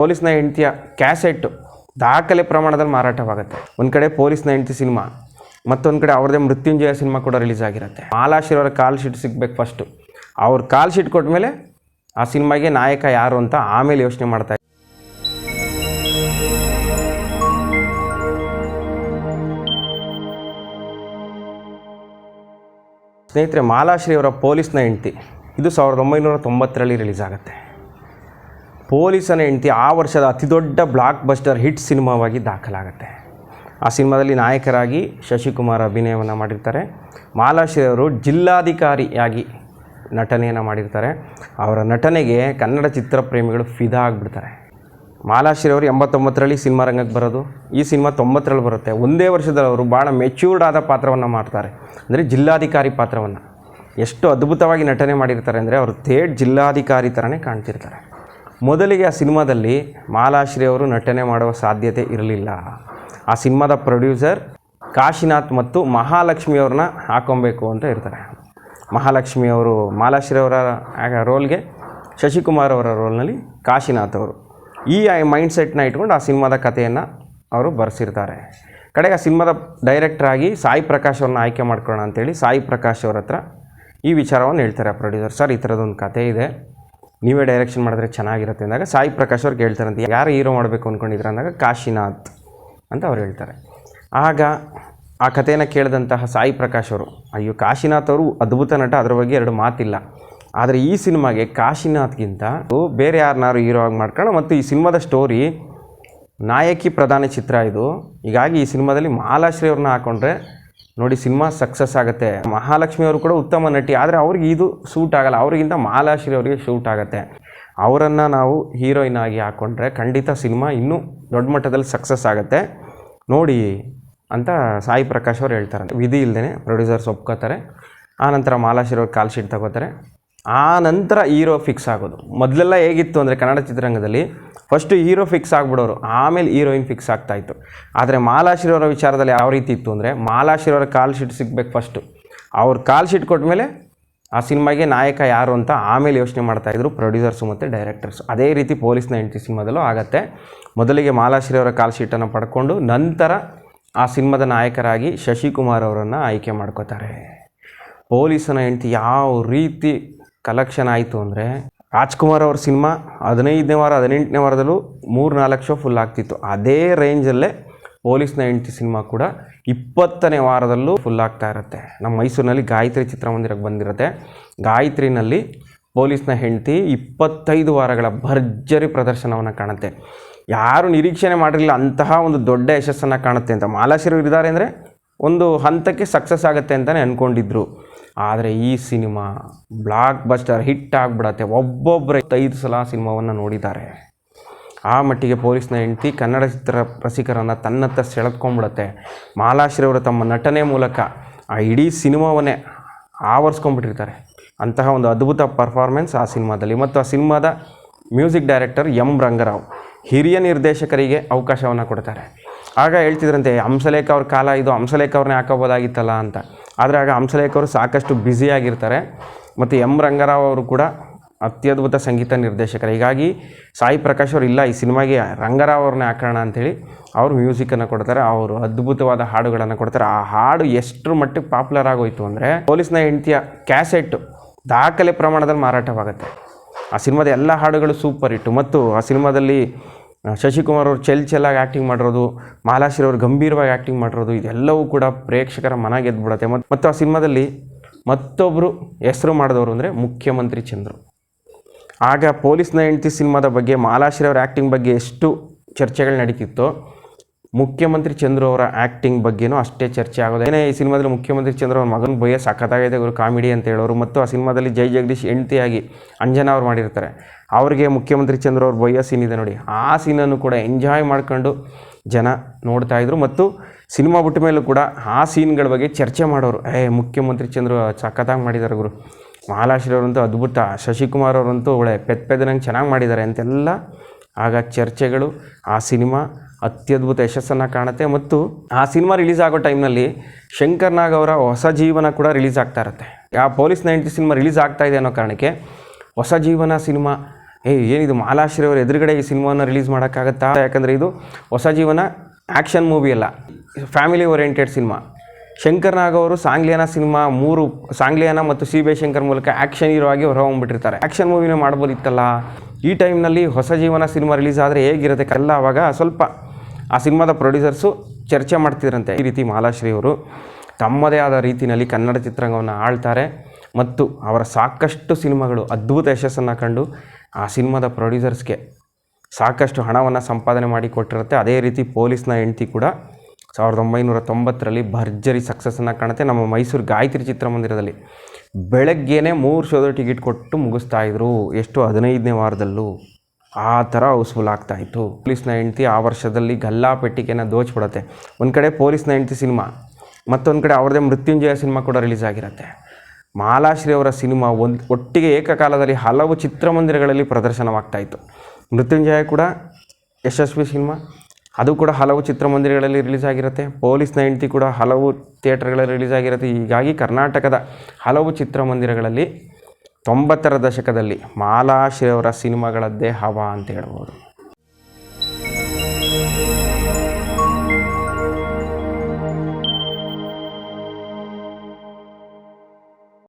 ಪೊಲೀಸ್ನ ಹೆಂಡತಿಯ ಕ್ಯಾಸೆಟ್ ದಾಖಲೆ ಪ್ರಮಾಣದಲ್ಲಿ ಮಾರಾಟವಾಗುತ್ತೆ. ಒಂದು ಕಡೆ ಪೊಲೀಸ್ನ ಹೆಂಡತಿ ಸಿನಿಮಾ, ಮತ್ತೊಂದು ಕಡೆ ಅವ್ರದ್ದೇ ಮೃತ್ಯುಂಜಯ ಸಿನಿಮಾ ಕೂಡ ರಿಲೀಸ್ ಆಗಿರುತ್ತೆ. ಮಾಲಾಶಿರವರ ಕಾಲ್ ಶೀಟ್ ಸಿಗ್ಬೇಕು ಫಸ್ಟು ಅವ್ರ ಕಾಲ್ ಶೀಟ್ ಕೊಟ್ಮೇಲೆ ಆ ಸಿನಿಮಾಗೆ ನಾಯಕ ಯಾರು ಅಂತ ಆಮೇಲೆ ಯೋಚನೆ ಮಾಡ್ತಾ ಸ್ನೇಹಿತರೆ ಮಾಲಾಶ್ರೀ ಅವರ ಪೊಲೀಸ್ನ ಹೆಂಡತಿ, ಇದು ಸಾವಿರದ ಒಂಬೈನೂರ ತೊಂಬತ್ತರಲ್ಲಿ ರಿಲೀಸ್ ಆಗುತ್ತೆ. ಪೊಲೀಸನ ಹೆಂಡತಿ ಆ ವರ್ಷದ ಅತಿದೊಡ್ಡ ಬ್ಲಾಕ್ ಬಸ್ಟರ್ ಹಿಟ್ ಸಿನಿಮಾವಾಗಿ ದಾಖಲಾಗುತ್ತೆ. ಆ ಸಿನಿಮಾದಲ್ಲಿ ನಾಯಕರಾಗಿ ಶಶಿಕುಮಾರ್ ಅಭಿನಯವನ್ನು ಮಾಡಿರ್ತಾರೆ. ಮಾಲಾಶ್ರೀ ಅವರು ಜಿಲ್ಲಾಧಿಕಾರಿಯಾಗಿ ನಟನೆಯನ್ನು ಮಾಡಿರ್ತಾರೆ. ಅವರ ನಟನೆಗೆ ಕನ್ನಡ ಚಿತ್ರಪ್ರೇಮಿಗಳು ಫಿದಾ ಆಗಿಬಿಡ್ತಾರೆ. ಮಾಲಾಶ್ರೀ ಅವರು ಎಂಬತ್ತೊಂಬತ್ತರಲ್ಲಿ ಸಿನಿಮಾ ರಂಗಕ್ಕೆ ಬರೋದು. ಈ ಸಿನಿಮಾ ತೊಂಬತ್ತರಲ್ಲಿ ಬರುತ್ತೆ. ಒಂದೇ ವರ್ಷದಲ್ಲಿ ಅವರು ಭಾಳ ಮೆಚ್ಯೂರ್ಡ್ ಆದ ಪಾತ್ರವನ್ನು ಮಾಡ್ತಾರೆ. ಅಂದರೆ ಜಿಲ್ಲಾಧಿಕಾರಿ ಪಾತ್ರವನ್ನು. ಎಷ್ಟು ಅದ್ಭುತವಾಗಿ ನಟನೆ ಮಾಡಿರ್ತಾರೆ ಅಂದರೆ ಅವರು ಥೇಟ್ ಜಿಲ್ಲಾಧಿಕಾರಿ ಥರನೇ ಕಾಣ್ತಿರ್ತಾರೆ. ಮೊದಲಿಗೆ ಆ ಸಿನಿಮಾದಲ್ಲಿ ಮಾಲಾಶ್ರೀ ಅವರು ನಟನೆ ಮಾಡುವ ಸಾಧ್ಯತೆ ಇರಲಿಲ್ಲ. ಆ ಸಿನಿಮಾದ ಪ್ರೊಡ್ಯೂಸರ್ ಕಾಶಿನಾಥ್ ಮತ್ತು ಮಹಾಲಕ್ಷ್ಮಿಯವ್ರನ್ನ ಹಾಕೊಬೇಕು ಅಂತ ಇರ್ತಾರೆ. ಮಹಾಲಕ್ಷ್ಮಿ ಅವರು ಮಾಲಾಶ್ರೀ ಅವರ ರೋಲ್ಗೆ ಶಶಿಕುಮಾರ್ ಅವರ ರೋಲ್ನಲ್ಲಿ ಕಾಶಿನಾಥ್ ಅವರು. ಈ ಮೈಂಡ್ ಸೆಟ್ನ ಇಟ್ಕೊಂಡು ಆ ಸಿನಿಮಾದ ಕಥೆಯನ್ನು ಅವರು ಬರೆಸಿರ್ತಾರೆ. ಕಡೆಗೆ ಆ ಸಿನಿಮಾದ ಡೈರೆಕ್ಟ್ರಾಗಿ ಸಾಯಿ ಪ್ರಕಾಶ್ ಅವ್ರನ್ನ ಆಯ್ಕೆ ಮಾಡ್ಕೊಳ್ಳೋಣ ಅಂತೇಳಿ ಸಾಯಿ ಪ್ರಕಾಶ್ ಅವರ ಹತ್ರ ಈ ವಿಚಾರವನ್ನು ಹೇಳ್ತಾರೆ ಪ್ರೊಡ್ಯೂಸರ್ ಸರ್, ಈ ಥರದೊಂದು ಕತೆ ಇದೆ. ನೀವೇ ಡೈರೆಕ್ಷನ್ ಮಾಡಿದ್ರೆ ಚೆನ್ನಾಗಿರುತ್ತೆ ಅಂದಾಗ ಸಾಯಿ ಪ್ರಕಾಶ್ ಅವ್ರಿಗೆ ಹೇಳ್ತಾರಂತೆ, ಯಾರು ಹೀರೋ ಮಾಡಬೇಕು ಅಂದ್ಕೊಂಡಿದ್ರೆ ಅಂದಾಗ ಕಾಶಿನಾಥ್ ಅಂತ ಅವ್ರು ಹೇಳ್ತಾರೆ. ಆಗ ಆ ಕಥೆಯನ್ನು ಕೇಳಿದಂತಹ ಸಾಯಿ ಪ್ರಕಾಶ್ ಅವರು, ಅಯ್ಯೋ ಕಾಶಿನಾಥ್ ಅವರು ಅದ್ಭುತ ನಟ, ಅದ್ರ ಬಗ್ಗೆ ಎರಡು ಮಾತಿಲ್ಲ. ಆದರೆ ಈ ಸಿನಿಮಾಗೆ ಕಾಶಿನಾಥ್ಗಿಂತ ಬೇರೆ ಯಾರನ್ನಾರು ಹೀರೋ ಆಗಿ ಮಾಡ್ಕೊಳ್ಳೋ ಮತ್ತು ಈ ಸಿನಿಮಾದ ಸ್ಟೋರಿ ನಾಯಕಿ ಪ್ರಧಾನ ಚಿತ್ರ ಇದು, ಹೀಗಾಗಿ ಈ ಸಿನಿಮಾದಲ್ಲಿ ಮಾಲಾಶ್ರೀ ಅವ್ರನ್ನ ಹಾಕೊಂಡ್ರೆ ನೋಡಿ, ಸಿನಿಮಾ ಸಕ್ಸಸ್ ಆಗುತ್ತೆ. ಮಹಾಲಕ್ಷ್ಮಿ ಅವರು ಕೂಡ ಉತ್ತಮ ನಟಿ, ಆದರೆ ಅವ್ರಿಗೆ ಇದು ಸೂಟ್ ಆಗಲ್ಲ. ಅವರಿಗಿಂತ ಮಾಲಾಶ್ರೀ ಅವರಿಗೆ ಶೂಟ್ ಆಗುತ್ತೆ. ಅವರನ್ನು ನಾವು ಹೀರೋಯಿನ್ ಆಗಿ ಹಾಕ್ಕೊಂಡ್ರೆ ಖಂಡಿತ ಸಿನಿಮಾ ಇನ್ನೂ ದೊಡ್ಡ ಮಟ್ಟದಲ್ಲಿ ಸಕ್ಸಸ್ ಆಗುತ್ತೆ. ನೋಡಿ ಅಂತ ಸಾಯಿ ಪ್ರಕಾಶ್ ಅವ್ರು ಹೇಳ್ತಾರೆ. ವಿಧಿ ಇಲ್ಲದೇ ಪ್ರೊಡ್ಯೂಸರ್ಸ್ ಒಪ್ಕೋತಾರೆ. ಆನಂತರ ಮಾಲಾಶ್ರೀ ಅವ್ರಿಗೆ ಕಾಲ್ ಶೀಟ್ ತಗೋತಾರೆ. ಆ ನಂತರ ಹೀರೋ ಫಿಕ್ಸ್ ಆಗೋದು. ಮೊದಲೆಲ್ಲ ಹೇಗಿತ್ತು ಅಂದರೆ ಕನ್ನಡ ಚಿತ್ರರಂಗದಲ್ಲಿ ಫಸ್ಟು ಹೀರೋ ಫಿಕ್ಸ್ ಆಗಿಬಿಡೋರು, ಆಮೇಲೆ ಹೀರೋಯಿನ್ ಫಿಕ್ಸ್ ಆಗ್ತಾಯಿತ್ತು ಆದರೆ ಮಾಲಾಶ್ರೀ ಅವರ ವಿಚಾರದಲ್ಲಿ ಯಾವ ರೀತಿ ಇತ್ತು ಅಂದರೆ ಮಾಲಾಶ್ರೀ ಅವರ ಕಾಲ್ ಶೀಟ್ ಸಿಗ್ಬೇಕು ಫಸ್ಟು ಅವ್ರ ಕಾಲ್ ಶೀಟ್ ಕೊಟ್ಮೇಲೆ ಆ ಸಿನಿಮಾಗೆ ನಾಯಕ ಯಾರು ಅಂತ ಆಮೇಲೆ ಯೋಚನೆ ಮಾಡ್ತಾಯಿದ್ರು ಪ್ರೊಡ್ಯೂಸರ್ಸು ಮತ್ತು ಡೈರೆಕ್ಟರ್ಸ್ ಅದೇ ರೀತಿ ಪೊಲೀಸ್ನ ಹೆಂಡತಿ ಸಿನಿಮಾದಲ್ಲೂ ಆಗತ್ತೆ. ಮೊದಲಿಗೆ ಮಾಲಾಶ್ರೀ ಅವರ ಕಾಲ್ ಶೀಟನ್ನು ಪಡ್ಕೊಂಡು ನಂತರ ಆ ಸಿನಿಮಾದ ನಾಯಕರಾಗಿ ಶಶಿಕುಮಾರ್ ಅವರನ್ನು ಆಯ್ಕೆ ಮಾಡ್ಕೋತಾರೆ. ಪೊಲೀಸನ ಹೆಂಡತಿ ಯಾವ ರೀತಿ ಕಲೆಕ್ಷನ್ ಆಯಿತು ಅಂದರೆ ರಾಜ್ಕುಮಾರ್ ಅವ್ರ ಸಿನಿಮಾ ಹದಿನೈದನೇ ವಾರ, ಹದಿನೆಂಟನೇ ವಾರದಲ್ಲೂ ಮೂರು ನಾಲ್ಕು ಶೋ ಫುಲ್ ಆಗ್ತಿತ್ತು. ಅದೇ ರೇಂಜಲ್ಲೇ ಪೊಲೀಸ್ನ ಹೆಂಡತಿ ಸಿನಿಮಾ ಕೂಡ ಇಪ್ಪತ್ತನೇ ವಾರದಲ್ಲೂ ಫುಲ್ ಆಗ್ತಾ ಇರುತ್ತೆ. ನಮ್ಮ ಮೈಸೂರಿನಲ್ಲಿ ಗಾಯತ್ರಿ ಚಿತ್ರಮಂದಿರಕ್ಕೆ ಬಂದಿರುತ್ತೆ. ಗಾಯತ್ರಿನಲ್ಲಿ ಪೊಲೀಸ್ನ ಹೆಂಡತಿ ಇಪ್ಪತ್ತೈದು ವಾರಗಳ ಭರ್ಜರಿ ಪ್ರದರ್ಶನವನ್ನು ಕಾಣುತ್ತೆ. ಯಾರು ನಿರೀಕ್ಷಣೆ ಮಾಡಿರಲಿಲ್ಲ ಅಂತಹ ಒಂದು ದೊಡ್ಡ ಯಶಸ್ಸನ್ನು ಕಾಣುತ್ತೆ ಅಂತ. ಮಾಲಾಶಿರು ಇದ್ದಾರೆ ಅಂದರೆ ಒಂದು ಹಂತಕ್ಕೆ ಸಕ್ಸಸ್ ಆಗುತ್ತೆ ಅಂತಲೇ ಅಂದ್ಕೊಂಡಿದ್ರು ಆದರೆ ಈ ಸಿನಿಮಾ ಬ್ಲಾಕ್ ಬಸ್ಟರ್ ಹಿಟ್ ಆಗಿಬಿಡತ್ತೆ. ಒಬ್ಬೊಬ್ಬರೇ ಐದು ಸಲ ಸಿನಿಮಾವನ್ನು ನೋಡಿದ್ದಾರೆ. ಆ ಮಟ್ಟಿಗೆ ಪೊಲೀಸ್ನ ಹೆಂಡತಿ, ಕನ್ನಡ ಚಿತ್ರ ರಸಿಕರನ್ನು ತನ್ನತ್ತ ಸೆಳೆದ್ಕೊಂಡ್ಬಿಡತ್ತೆ. ಮಾಲಾಶ್ರೀ ಅವರು ತಮ್ಮ ನಟನೆ ಮೂಲಕ ಆ ಇಡೀ ಸಿನಿಮಾವನ್ನೇ ಆವರಿಸ್ಕೊಂಡ್ಬಿಟ್ಟಿರ್ತಾರೆ. ಅಂತಹ ಒಂದು ಅದ್ಭುತ ಪರ್ಫಾರ್ಮೆನ್ಸ್ ಆ ಸಿನಿಮಾದಲ್ಲಿ. ಮತ್ತು ಆ ಸಿನಿಮಾದ ಮ್ಯೂಸಿಕ್ ಡೈರೆಕ್ಟರ್ ಎಂ ರಂಗರಾವ್ ಹಿರಿಯ ನಿರ್ದೇಶಕರಿಗೆ ಅವಕಾಶವನ್ನು ಕೊಡ್ತಾರೆ. ಆಗ ಹೇಳ್ತಿದ್ರಂತೆ, ಹಂಸಲೇಖ ಅವ್ರ ಕಾಲ ಇದು, ಹಂಸಲೇಖ ಅವ್ರನ್ನೇ ಹಾಕೋಬೋದಾಗಿತ್ತಲ್ಲ ಅಂತ. ಆದರೆ ಆಗ ಹಂಸಲೇಖ ಅವರು ಸಾಕಷ್ಟು ಬ್ಯುಸಿಯಾಗಿರ್ತಾರೆ ಮತ್ತು ಎಂ ರಂಗರಾವ್ ಅವರು ಕೂಡ ಅತ್ಯದ್ಭುತ ಸಂಗೀತ ನಿರ್ದೇಶಕರು. ಹೀಗಾಗಿ ಸಾಯಿ ಪ್ರಕಾಶ್ ಅವರು ಇಲ್ಲ, ಈ ಸಿನಿಮಾಗೆ ರಂಗರಾವ್ ಅವ್ರನ್ನೇ ಹಾಕೋಣ ಅಂಥೇಳಿ ಅವರು ಮ್ಯೂಸಿಕನ್ನು ಕೊಡ್ತಾರೆ. ಅವರು ಅದ್ಭುತವಾದ ಹಾಡುಗಳನ್ನು ಕೊಡ್ತಾರೆ. ಆ ಹಾಡು ಎಷ್ಟರ ಮಟ್ಟಿಗೆ ಪಾಪ್ಯುಲರ್ ಆಗೋಯಿತು ಅಂದರೆ ಪೊಲೀಸ್ನ ಹೆಂಡತಿಯ ಕ್ಯಾಸೆಟ್ ದಾಖಲೆ ಪ್ರಮಾಣದಲ್ಲಿ ಮಾರಾಟವಾಗುತ್ತೆ. ಆ ಸಿನಿಮಾದ ಎಲ್ಲ ಹಾಡುಗಳು ಸೂಪರ್ ಇಟ್ಟು ಮತ್ತು ಆ ಸಿನಿಮಾದಲ್ಲಿ ಶಶಿಕುಮಾರ್ ಅವರು ಚೆಲ್ ಚೆಲ್ಲಾಗಿ ಆ್ಯಕ್ಟಿಂಗ್ ಮಾಡಿರೋದು, ಮಾಲಾಶ್ರೀ ಅವರು ಗಂಭೀರವಾಗಿ ಆ್ಯಕ್ಟಿಂಗ್ ಮಾಡಿರೋದು, ಇದೆಲ್ಲವೂ ಕೂಡ ಪ್ರೇಕ್ಷಕರ ಮನ ಗೆದ್ದುಬಿಡುತ್ತೆ ಮತ್ತು ಮತ್ತು ಆ ಸಿನಿಮಾದಲ್ಲಿ ಮತ್ತೊಬ್ಬರು ಹೆಸರು ಮಾಡಿದವರು ಅಂದರೆ ಮುಖ್ಯಮಂತ್ರಿ ಚಂದ್ರು. ಆಗ ಪೊಲೀಸ್ನ ಹೆಂಡತಿ ಸಿನಿಮಾದ ಬಗ್ಗೆ, ಮಾಲಾಶ್ರೀ ಅವರ ಆ್ಯಕ್ಟಿಂಗ್ ಬಗ್ಗೆ ಎಷ್ಟು ಚರ್ಚೆಗಳು ನಡೀತಿತ್ತೋ ಮುಖ್ಯಮಂತ್ರಿ ಚಂದ್ರು ಅವರ ಆ್ಯಕ್ಟಿಂಗ್ ಬಗ್ಗೆನೂ ಅಷ್ಟೇ ಚರ್ಚೆ ಆಗೋದು ಏನೇ ಈ ಸಿನಿಮಾದಲ್ಲಿ ಮುಖ್ಯಮಂತ್ರಿ ಚಂದ್ರು ಅವ್ರ ಮಗನ ಭಯ ಸಖತ್ತಾಗಿದೆ ಗುರು, ಕಾಮಿಡಿ ಅಂತ ಹೇಳೋರು. ಮತ್ತು ಆ ಸಿನಿಮಾದಲ್ಲಿ ಜೈ ಜಗದೀಶ್ ಹೆಂಡತಿಯಾಗಿ ಅಂಜನಾ ಅವ್ರು ಮಾಡಿರ್ತಾರೆ. ಅವ್ರಿಗೆ ಮುಖ್ಯಮಂತ್ರಿ ಚಂದ್ರು ಅವ್ರ ಬೊಯ್ಯ ಸೀನ್ ಇದೆ ನೋಡಿ. ಆ ಸೀನನ್ನು ಕೂಡ ಎಂಜಾಯ್ ಮಾಡ್ಕೊಂಡು ಜನ ನೋಡ್ತಾ ಇದ್ರು. ಮತ್ತು ಸಿನಿಮಾ ಬಿಟ್ಟ ಮೇಲೂ ಕೂಡ ಆ ಸೀನ್ಗಳ ಬಗ್ಗೆ ಚರ್ಚೆ ಮಾಡೋರು. ಏ, ಮುಖ್ಯಮಂತ್ರಿ ಚಂದ್ರು ಸಖತ್ತಾಗಿ ಮಾಡಿದ್ದಾರೆ ಗುರು. ಮಹಾಲಾಶ್ರೀ ಅವರಂತೂ ಅದ್ಭುತ. ಶಶಿಕುಮಾರ್ ಅವರಂತೂ ಒಳ್ಳೆ ಪೆದ್ ಪೆದ್ದನಂಗೆ ಚೆನ್ನಾಗಿ ಮಾಡಿದ್ದಾರೆ ಅಂತೆಲ್ಲ ಆಗ ಚರ್ಚೆಗಳು, ಆ ಸಿನಿಮಾ ಅತ್ಯದ್ಭುತ ಯಶಸ್ಸನ್ನು ಕಾಣುತ್ತೆ ಮತ್ತು ಆ ಸಿನಿಮಾ ರಿಲೀಸ್ ಆಗೋ ಟೈಮ್ನಲ್ಲಿ ಶಂಕರ್ ನಾಗ್ ಅವರ ಹೊಸ ಜೀವನ ಕೂಡ ರಿಲೀಸ್ ಆಗ್ತಾ ಇರುತ್ತೆ. ಆ ಪೊಲೀಸ್ ನೈಂಟಿ ಸಿನಿಮಾ ರಿಲೀಸ್ ಆಗ್ತಾ ಇದೆ ಅನ್ನೋ ಕಾರಣಕ್ಕೆ ಹೊಸ ಜೀವನ ಸಿನಿಮಾ, ಏ, ಏನಿದು ಮಾಲಾಶ್ರೀ ಅವರ ಎದುರುಗಡೆ ಈ ಸಿನಿಮಾನ ರಿಲೀಸ್ ಮಾಡೋಕ್ಕಾಗತ್ತಾ? ಯಾಕಂದರೆ ಇದು ಹೊಸ ಜೀವನ ಆ್ಯಕ್ಷನ್ ಮೂವಿ ಅಲ್ಲ, family oriented cinema. Shankar Nag ಅವರು ಸಾಂಗ್ಲಿಯಾನ ಸಿನಿಮಾ ಮೂರು, ಸಾಂಗ್ಲಿಯಾನ ಮತ್ತು ಸಿ ಬಿ ಶಂಕರ್ ಮೂಲಕ ಆ್ಯಕ್ಷನ್ ಹೀರೋ ಆಗಿ ಹೊರಹೊಂಬಿಟ್ಟಿರ್ತಾರೆ ಆ್ಯಕ್ಷನ್ ಮೂವಿನೇ ಮಾಡ್ಬೋದಿತ್ತಲ್ಲ? ಈ ಟೈಮ್ನಲ್ಲಿ ಹೊಸ ಜೀವನ ಸಿನಿಮಾ ರಿಲೀಸ್ ಆದರೆ ಹೇಗಿರುತ್ತೆ? ಎಲ್ಲ ಅವಾಗ ಸ್ವಲ್ಪ ಆ ಸಿನಿಮಾದ ಪ್ರೊಡ್ಯೂಸರ್ಸು ಚರ್ಚೆ ಮಾಡ್ತಿದ್ರಂತೆ. ಈ ರೀತಿ ಮಾಲಾಶ್ರೀ ಅವರು ತಮ್ಮದೇ ಆದ ರೀತಿಯಲ್ಲಿ ಕನ್ನಡ ಚಿತ್ರರಂಗವನ್ನು ಆಳ್ತಾರೆ ಮತ್ತು ಅವರ ಸಾಕಷ್ಟು ಸಿನಿಮಾಗಳು ಅದ್ಭುತ ಯಶಸ್ಸನ್ನು ಕಂಡು ಆ ಸಿನಿಮಾದ ಪ್ರೊಡ್ಯೂಸರ್ಸ್ಗೆ ಸಾಕಷ್ಟು ಹಣವನ್ನು ಸಂಪಾದನೆ ಮಾಡಿ ಕೊಟ್ಟಿರುತ್ತೆ. ಅದೇ ರೀತಿ ಪೊಲೀಸ್ನ ಹೆಂಡತಿ ಕೂಡ ಸಾವಿರದ ಒಂಬೈನೂರ ತೊಂಬತ್ತರಲ್ಲಿ ಭರ್ಜರಿ ಸಕ್ಸಸ್ಸನ್ನು ಕಾಣುತ್ತೆ. ನಮ್ಮ ಮೈಸೂರು ಗಾಯತ್ರಿ ಚಿತ್ರಮಂದಿರದಲ್ಲಿ ಬೆಳಗ್ಗೆನೇ ಮೂರು ಶೋದ ಟಿಕೆಟ್ ಕೊಟ್ಟು ಮುಗಿಸ್ತಾ ಇದ್ದರು ಎಷ್ಟು ಹದಿನೈದನೇ ವಾರದಲ್ಲೂ. ಆ ಥರ ಹೌಸ್ಫುಲ್ ಆಗ್ತಾಯಿತ್ತು ಪೊಲೀಸ್ನ ಹೆಂಡ್ತಿ ಆ ವರ್ಷದಲ್ಲಿ ಗಲ್ಲಾ ಪೆಟ್ಟಿಗೆನ ದೋಚ್ಬಿಡುತ್ತೆ. ಒಂದು ಕಡೆ ಪೊಲೀಸ್ನ ಹೆಂಡ್ತಿ ಸಿನಿಮಾ, ಮತ್ತೊಂದು ಕಡೆ ಅವ್ರದ್ದೇ ಮೃತ್ಯುಂಜಯ ಸಿನಿಮಾ ಕೂಡ ರಿಲೀಸ್ ಆಗಿರುತ್ತೆ ಮಾಲಾಶ್ರೀ ಅವರ ಸಿನಿಮಾ ಒಂದು ಒಟ್ಟಿಗೆ ಏಕಕಾಲದಲ್ಲಿ ಹಲವು ಚಿತ್ರಮಂದಿರಗಳಲ್ಲಿ ಪ್ರದರ್ಶನವಾಗ್ತಾಯಿತ್ತು ಮೃತ್ಯುಂಜಯ ಕೂಡ ಯಶಸ್ವಿ ಸಿನಿಮಾ, ಅದು ಕೂಡ ಹಲವು ಚಿತ್ರಮಂದಿರಗಳಲ್ಲಿ ರಿಲೀಸ್ ಆಗಿರುತ್ತೆ ಪೊಲೀಸ್ನ ಹೆಂಡ್ತಿ ಕೂಡ ಹಲವು ಥಿಯೇಟರ್ಗಳಲ್ಲಿ ರಿಲೀಸ್ ಆಗಿರುತ್ತೆ ಹೀಗಾಗಿ ಕರ್ನಾಟಕದ ಹಲವು ಚಿತ್ರಮಂದಿರಗಳಲ್ಲಿ ತೊಂಬತ್ತರ ದಶಕದಲ್ಲಿ ಮಾಲಾಶ್ರೀ ಅವರ ಸಿನಿಮಾಗಳದ್ದೇ ಹವಾ ಅಂತ ಹೇಳ್ಬೋದು.